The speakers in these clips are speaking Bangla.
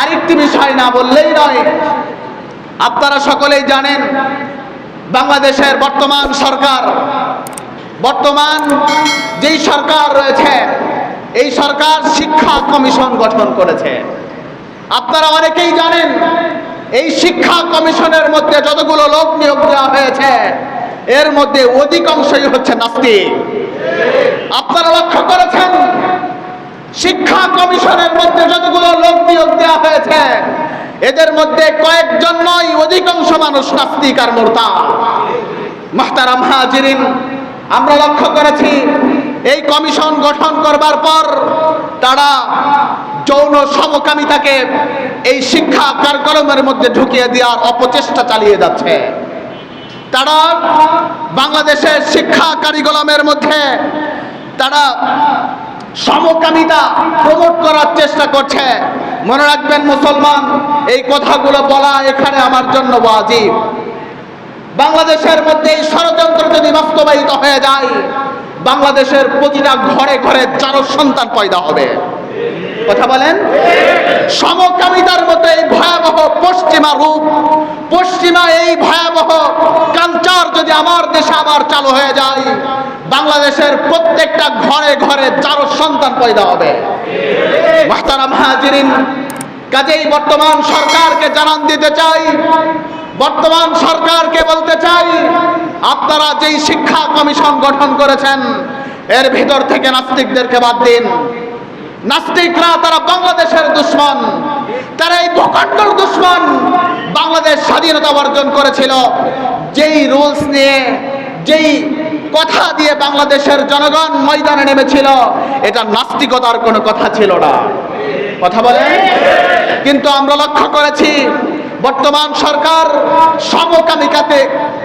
আরেকটি বিষয় না বললেই নয়। আপনারা সকলেই জানেন, বাংলাদেশের বর্তমান সরকার, বর্তমান যেই সরকার রয়েছে, এই সরকার শিক্ষা কমিশন গঠন করেছে। আপনারা অনেকেই জানেন, এই শিক্ষা কমিশনের মধ্যে যতগুলো লোক নিয়োগ দেওয়া হয়েছে, এর মধ্যে অধিকাংশই হচ্ছে নাস্তিক। আপনারা লক্ষ্য করেছেন, শিক্ষা কমিশনের মধ্যে যতগুলো লোক নিয়োগ দেওয়া হয়েছে এদের মধ্যে কয়েকজন নয়, অধিকাংশ মানুষ নাস্তিক আর মোরতা মাহতারাম হাজিরিন, আমরা লক্ষ্য করেছি, এই কমিশন গঠন করবার পর তারা যৌন সমকামিতাকে এই শিক্ষা কার্যক্রমের মধ্যে ঢুকিয়ে দেওয়ার অপচেষ্টা চালিয়ে যাচ্ছে। তারা বাংলাদেশের শিক্ষা কারিকুলামের মধ্যে তারা সমকামিতা প্রমোট করার চেষ্টা করছে। মনে রাখবেন, মুসলমান এই কথাগুলো বলা এখানে আমার জন্য ওয়াজিব। বাংলাদেশের মধ্যে এই ষড়যন্ত্র যদি বাস্তবায়িত হয়ে যায়, বাংলাদেশের প্রতিটা ঘরে ঘরে চারো সন্তান পয়দা হবে। কথা বলেন? সমকামিতার মতো এই ভয়াবহ পশ্চিমা রূপ, পশ্চিমা এই ভয়াবহ কাঞ্চার যদি আমার দেশে আবার চালু হয়ে যায়, বাংলাদেশের প্রত্যেকটা ঘরে ঘরে চারো সন্তান পয়দা হবে। মাহতারাম হাজিরিন কাজেই বর্তমান সরকারকে জানান দিতে চাই। বর্তমান সরকারকে বলতে চাই, আপনারা যেই শিক্ষা কমিশন গঠন করেছেন, এর ভিতর থেকে নাস্তিকদেরকে বাদ দিন। নাস্তিকরা তারা বাংলাদেশের দুশ্মন, তারা এই ভূখণ্ডর দুশ্মন বাংলাদেশ স্বাধীনতা অর্জন করেছিল। যেই রুলস নিয়ে, যেই কথা দিয়ে বাংলাদেশের জনগণ ময়দানে নেমেছিল, এটা নাস্তিকতার কোনো কথা ছিল না। কথা বলেন? কিন্তু আমরা লক্ষ্য করেছি, বর্তমান সরকার সমকামিকাতে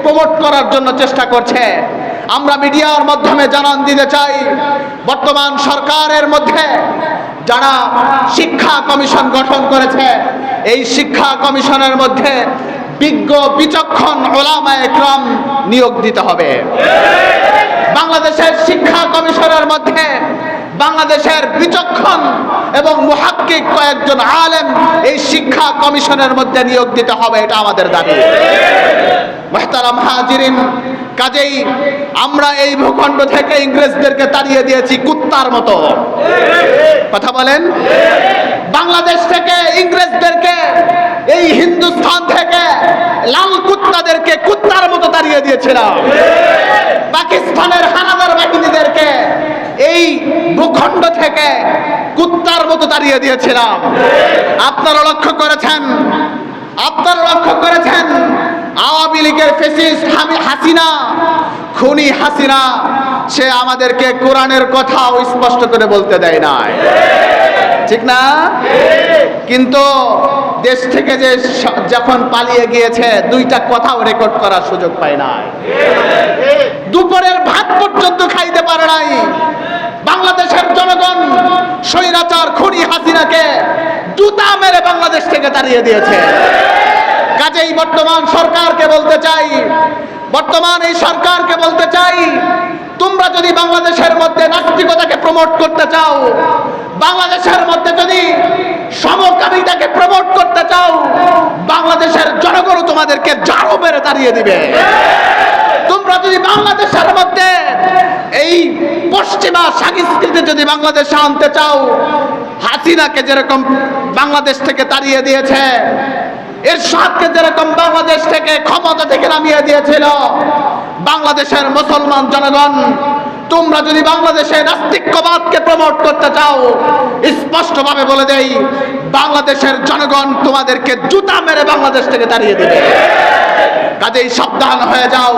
প্রমোট করার জন্য চেষ্টা করছে। আমরা মিডিয়ার মাধ্যমে জানান দিতে চাই, বর্তমান সরকারের মধ্যে যারা শিক্ষা কমিশন গঠন করেছে, এই শিক্ষা কমিশনের মধ্যে বিজ্ঞ, বিচক্ষণ ওলামা একরাম নিয়োগ দিতে হবে। বাংলাদেশের শিক্ষা বাংলাদেশের বিচক্ষণ এবং মুহাক্কিক কয়েকজন আলেম এই শিক্ষা কমিশনের মধ্যে নিয়োগ দিতে হবে, এটা আমাদের দাবি। মেহতারাম হাজিরিন, কাজেই আমরা এই ভূখণ্ড থেকে ইংরেজদেরকে তাড়িয়ে দিয়েছি কুত্তার মতো। কথা বলেন? বাংলাদেশ থেকে ইংরেজদেরকে, এই হিন্দুস্থান থেকে লাল কুত্তাদেরকে কুত্তার মতো তাড়িয়ে দিয়েছিলাম। পাকিস্তানের এই ভূখণ্ড থেকে কুত্তার মতো দাঁড়িয়ে দিয়েছিলাম। আপনারা লক্ষ্য করেছেন? আপনারা লক্ষ্য করেছেন? আওয়ামী লীগের ফেসিস্ট হাসিনা, খুনি হাসিনা, সে আমাদেরকে কোরআনের কথাও স্পষ্ট করে বলতে দেয় নাই। ঠিক না? কিন্তু দেশ থেকে যে যখন পালিয়ে গিয়েছে, দুইটা কথাও রেকর্ড করার সুযোগ পায় নাই দুপুরের ভাত পর্যন্ত খাইতে পারে নাই বাংলাদেশের জনগণ স্বৈরাচার খুনি হাসিনাকে জুতা মেরে বাংলাদেশ থেকে তাড়িয়ে দিয়েছে। কাজেই বর্তমান সরকারকে বলতে চাই, বর্তমান এই সরকারকে বলতে চাই, তোমরা যদি বাংলাদেশের মধ্যে নাস্তিকতাকে প্রমোট করতে চাও, বাংলাদেশের মধ্যে যদি সমকামিতাকে প্রমোট করতে চাও, বাংলাদেশের জনগণ তোমাদেরকে জারো মেরে তাড়িয়ে দিবে তোমরা যদি বাংলাদেশের মধ্যে এই পশ্চিমা যদি বাংলাদেশে আনতে চাও, হাসিনাকে যেরকম বাংলাদেশ থেকে তাড়িয়ে দিয়েছে এর সাথে যেরকম বাংলাদেশ থেকে ক্ষমতা থেকে নামিয়ে দিয়েছিল, বাংলাদেশের মুসলমান জনগণ, তোমরা যদি বাংলাদেশে নাস্তিক্যবাদকে প্রমোট করতে চাও, স্পষ্টভাবে বলে দেই, বাংলাদেশের জনগণ তোমাদেরকে জুতা মেরে বাংলাদেশ থেকে তাড়িয়ে দেবে। কাজেই সাবধান হয়ে যাও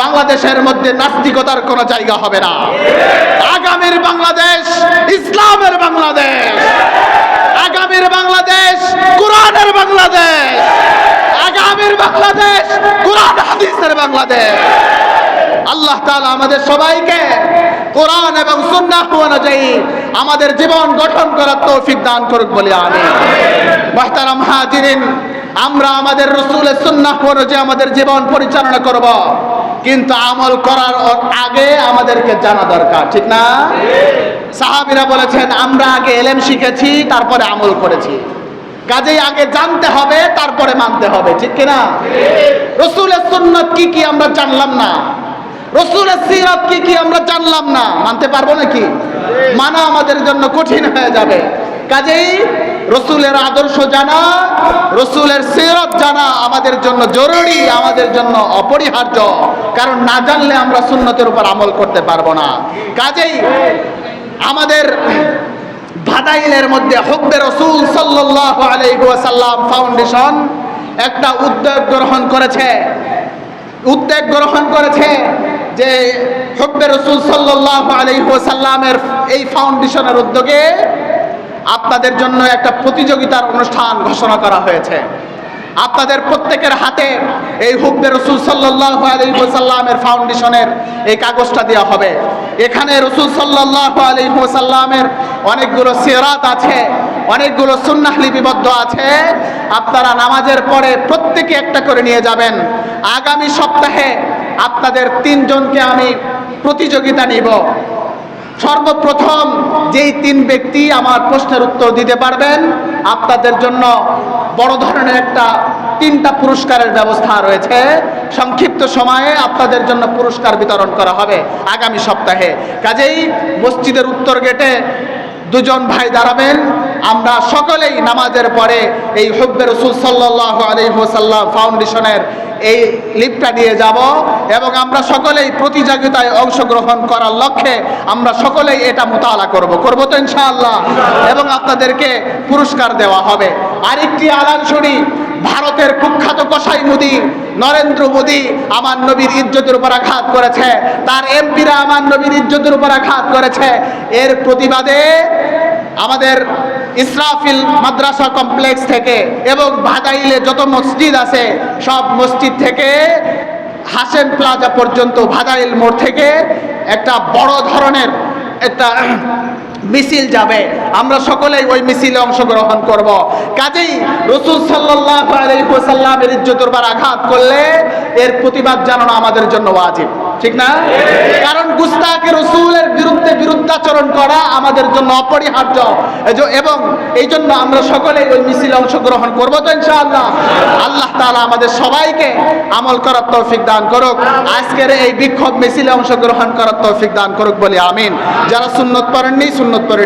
বাংলাদেশের মধ্যে নাস্তিকতার কোনো জায়গা হবে না। আগামীর বাংলাদেশ ইসলামের বাংলাদেশ। আগামীর বাংলাদেশ কোরআনের বাংলাদেশ। আগামীর বাংলাদেশ কোরআন হাদিসের বাংলাদেশ। আল্লাহ তাআলা আমাদের সবাইকে কোরআন এবং সুন্নাহ অনুযায়ী আমাদের জীবন গঠন করার তৌফিক দান করুক বলে আমি মাহতারাম হাজিরিন, আমরা আমাদের রসুলের সুন্নাহ অনুযায়ী আমাদের জীবন পরিচালনা করব। কিন্তু আমল করার আগে আমাদেরকে জানা দরকার, ঠিক না? সাহাবিরা বলেছেন, আমরা আগে এলেম শিখেছি, তারপরে আমল করেছি। কাজেই আগে জানতে হবে, তারপরে মানতে হবে, ঠিক কিনা? রসুলের সুন্নত কি কি আমরা জানলাম না? রসুলের সিরাত কি কি আমরা জানলাম না? মানতে পারব নাকি? মানা আমাদের জন্য কঠিন হয়ে যাবে। কাজেই রসুলের আদর্শ জানা, রসুলের সিরত জানা আমাদের জন্য জরুরি, আমাদের জন্য অপরিহার্য। কারণ না জানলে আমরা সুন্নতের উপর আমল করতে পারব না। কাজেই আমাদের ভাদাইলের মধ্যে হব্বে রসুল সাল্লাহ আলাইসাল্লাম ফাউন্ডেশন একটা উদ্যোগ গ্রহণ করেছে। উদ্যোগ গ্রহণ করেছে যে হব্বে রসুল সাল্লাহ আলাইসাল্লামের এই ফাউন্ডেশনের উদ্যোগে আপনাদের জন্য একটা প্রতিযোগিতার অনুষ্ঠান ঘোষণা করা হয়েছে। আপনাদের প্রত্যেকের হাতে এই হুব্বে রসুল সাল্লাহ ফাউন্ডেশনের এই কাগজটা দেওয়া হবে। এখানে রসুল সাল্লাহ আলহিসাল্লামের অনেকগুলো সিরাত আছে, অনেকগুলো সুন্নাহ লিপিবদ্ধ আছে। আপনারা নামাজের পরে প্রত্যেকে একটা করে নিয়ে যাবেন। আগামী সপ্তাহে আপনাদের তিনজনকে আমি প্রতিযোগিতা নিব। সর্বপ্রথম যেই তিন ব্যক্তি আমার প্রশ্নের উত্তর দিতে পারবেন, আপনাদের জন্য বড় ধরনের একটা তিনটা পুরস্কারের ব্যবস্থা রয়েছে। সংক্ষিপ্ত সময়ে আপনাদের জন্য পুরস্কার বিতরণ করা হবে আগামী সপ্তাহে। কাজেই মসজিদের উত্তর গেটে দুজন ভাই দাঁড়াবেন। আমরা সকলেই নামাজের পরে এই হব্বে রসুল সাল্লাহ আলহিহসাল্লাম ফাউন্ডেশনের এই লিপটা নিয়ে যাব এবং আমরা সকলেই প্রতিযোগিতায় অংশগ্রহণ করার লক্ষ্যে আমরা সকলেই এটা মোতালা করব। করব তো ইনশাআল্লাহ। এবং আপনাদেরকে পুরস্কার দেওয়া হবে। আরেকটি আলান শুনি, ভারতের কুখ্যাত কসাই মোদি, নরেন্দ্র মোদি আমার নবীর ইজ্জতের উপর আঘাত করেছে। তার এমপিরা আমার নবীর ইজ্জতের উপর আঘাত করেছে। এর প্রতিবাদে আমাদের ইসরাফিল মাদ্রাসা কমপ্লেক্স থেকে এবং ভাদাইলে যত মসজিদ আছে, সব মসজিদ থেকে হাসেন প্লাজা পর্যন্ত ভাদাইল মোড় থেকে একটা বড় ধরনের একটা মিছিল যাবে। আমরা সকলেই ওই মিছিলে অংশগ্রহণ করব। কাজেই রসুল সাল্লাহ আলাইসাল্লামের ইজ্জতের আঘাত করলে এর প্রতিবাদ জানানো আমাদের জন্য ওয়াজিব। ঠিক না? কারণ গুস্তাকে রসুলের বিরুদ্ধে বিরুদ্ধাচরণ করা আমাদের জন্য অপরিহার্য। এবং এই জন্য আমরা সকলে ওই মিছিলে অংশগ্রহণ করব তো ইনশাআল্লাহ। আল্লাহ তালা আমাদের সবাইকে আমল করার তৌফিক দান করুক। আজকের এই বিক্ষোভ মিছিলে অংশগ্রহণ করার তৌফিক দান করুক বলে আমিন। যারা সুন্নত পড়েননি, সুন্নত পড়ে